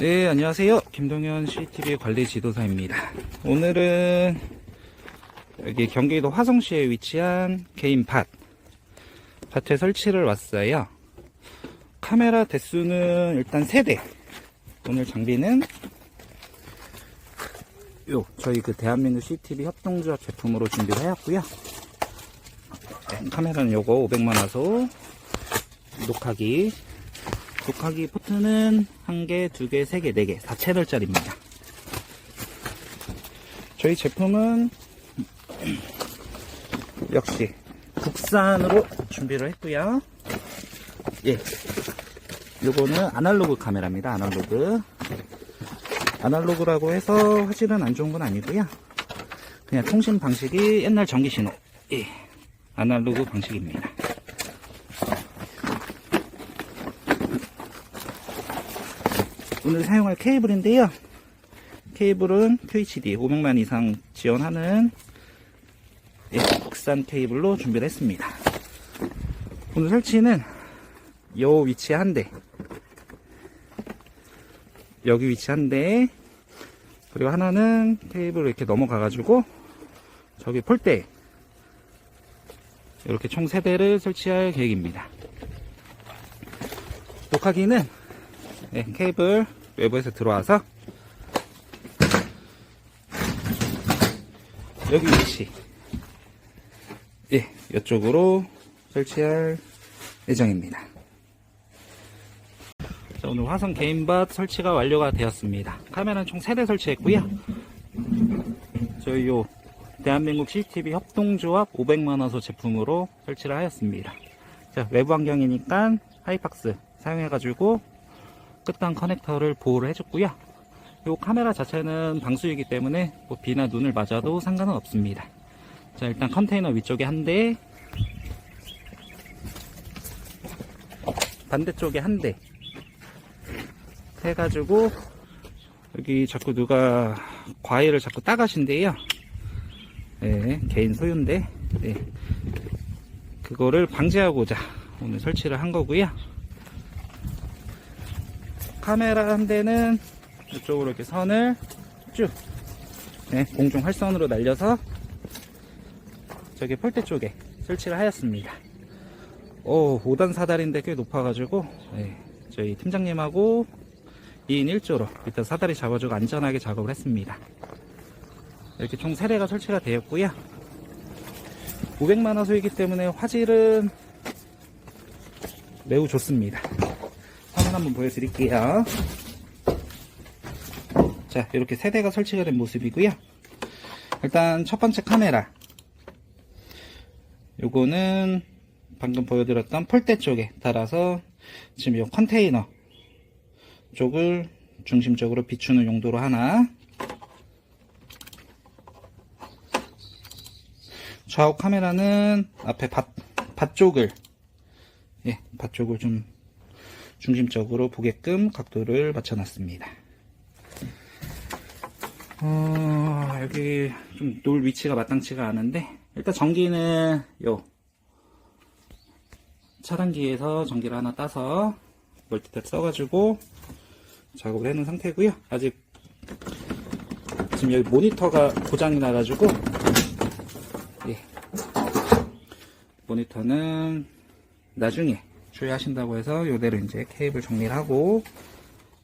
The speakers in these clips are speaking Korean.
네, 안녕하세요. 김동현 CCTV 관리 지도사입니다. 오늘은 여기 경기도 화성시에 위치한 개인 밭, 밭에 설치를 왔어요. 카메라 대수는 일단 3대. 오늘 장비는 요, 저희 그 대한민국 CCTV 협동조합 제품으로 준비를 해왔고요. 네, 카메라는 요거 500만 화소, 녹화기, 녹화기 포트는 한 개, 두 개, 세 개, 네 개, 4채널짜리입니다. 저희 제품은 역시 국산으로 준비를 했고요. 예. 요거는 아날로그 카메라입니다. 아날로그. 아날로그라고 해서 화질은 안 좋은 건 아니고요. 그냥 통신 방식이 옛날 전기 신호. 예. 아날로그 방식입니다. 오늘 사용할 케이블인데요. 케이블은 QHD 500만 이상 지원하는 예, 국산 케이블로 준비를 했습니다. 오늘 설치는 요 위치에 한 대, 여기 위치 한 대, 그리고 하나는 케이블을 이렇게 넘어가가지고 저기 폴대 이렇게 총 세대를 설치할 계획입니다. 녹화기는 네, 케이블 외부에서 들어와서 여기 위치 예, 이쪽으로 설치할 예정입니다. 자, 오늘 화성 개인밭 설치가 완료가 되었습니다. 카메라는 총 3대 설치했고요. 저희 요 대한민국 CCTV 협동조합 500만원소 제품으로 설치를 하였습니다. 자, 외부 환경이니까 하이팍스 사용해가지고 끝단 커넥터를 보호를 해줬고요. 이 카메라 자체는 방수이기 때문에 뭐 비나 눈을 맞아도 상관은 없습니다. 자 일단 컨테이너 위쪽에 한 대, 반대쪽에 한 대. 해가지고 여기 자꾸 누가 과일을 자꾸 따가신대요. 네, 개인 소유인데 네. 그거를 방지하고자 오늘 설치를 한 거고요. 카메라 한 대는 이쪽으로 이렇게 선을 쭉 네, 공중 활선으로 날려서 저기 폴대 쪽에 설치를 하였습니다. 오, 5단 사다리인데 꽤 높아가지고 네, 저희 팀장님하고 2인 1조로 일단 사다리 잡아주고 안전하게 작업을 했습니다. 이렇게 총 3대가 설치가 되었고요. 500만 화소이기 때문에 화질은 매우 좋습니다. 한번 보여드릴게요. 자, 이렇게 세 대가 설치가 된 모습이고요. 일단 첫 번째 카메라. 요거는 방금 보여드렸던 폴대 쪽에 달아서 지금 이 컨테이너 쪽을 중심적으로 비추는 용도로 하나. 좌우 카메라는 앞에 밭, 밭 쪽을, 예, 밭 쪽을 좀 중심적으로 보게끔 각도를 맞춰놨습니다. 어, 여기 좀 놓을 위치가 마땅치가 않은데, 일단 전기는 요, 차단기에서 전기를 하나 따서 멀티탭 써가지고 작업을 해놓은 상태고요 아직 지금 여기 모니터가 고장이 나가지고, 예, 모니터는 나중에 주의하신다고 해서 요대로 이제 케이블 정리를 하고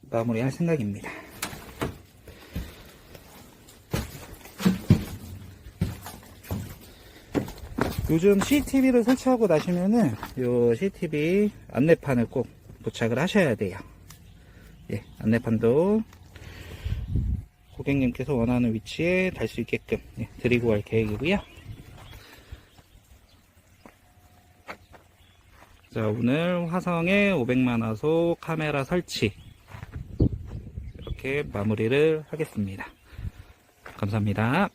마무리할 생각입니다. 요즘 CCTV를 설치하고 나시면은 요 CCTV 안내판을 꼭 도착을 하셔야 돼요. 예, 안내판도 고객님께서 원하는 위치에 달 수 있게끔 예, 드리고 갈 계획이고요. 자, 오늘 화성의 500만 화소 카메라 설치 이렇게 마무리를 하겠습니다. 감사합니다.